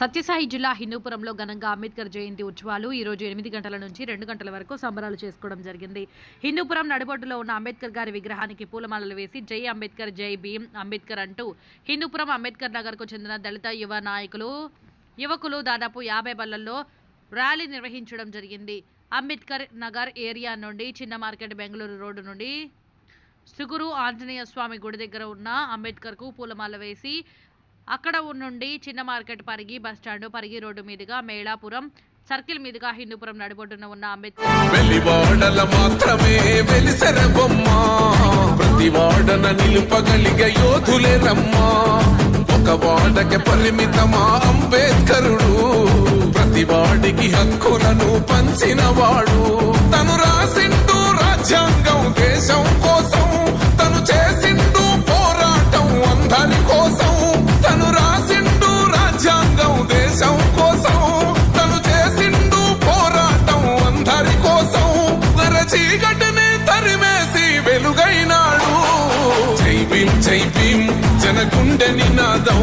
సత్యసాయి జిల్లా హిందూపురంలో ఘనంగా అంబేద్కర్ జయంతి ఉత్సవాలు ఈ రోజు ఎనిమిది గంటల నుంచి రెండు గంటల వరకు సంబరాలు చేసుకోవడం జరిగింది. హిందూపురం నడిబొడ్డులో ఉన్న అంబేద్కర్ గారి విగ్రహానికి పూలమాలలు వేసి జై అంబేద్కర్ జై భీమ్ అంబేద్కర్ అంటూ హిందూపురం అంబేద్కర్ నగర్కు చెందిన దళిత యువ నాయకులు యువకులు దాదాపు యాభై బళ్ళల్లో ర్యాలీ నిర్వహించడం జరిగింది. అంబేద్కర్ నగర్ ఏరియా నుండి చిన్న మార్కెట్ బెంగళూరు రోడ్డు నుండి సుగురు ఆంజనేయ స్వామి గుడి దగ్గర ఉన్న అంబేద్కర్కు పూలమాల వేసి అక్కడ నుండి చిన్న market Parigi bus stand Parigi road మీదుగా మేళాపురం సర్కిల్ మీదుగా హిందూపురం నడిబొడ్డున ఉన్న అంబేద్కర్ ఒక వాడకి పరిమితమా అంబేద్కరుడు? ప్రతి వాడికి హక్కులను పంచిన వాడు తను రాసిండు రాజ్యాంగం దేశం కోసం తను చేసిండు పోరాటం అందరి కోసం. తను రాసిండు రాజ్యాంగం దేశం కోసం తను చేసిండు పోరాటం అందరి కోసం. వర చీకటిని తరిమేసి వెలుగైనాడు. జై భీం జై భీం జనగుండె నినాదం.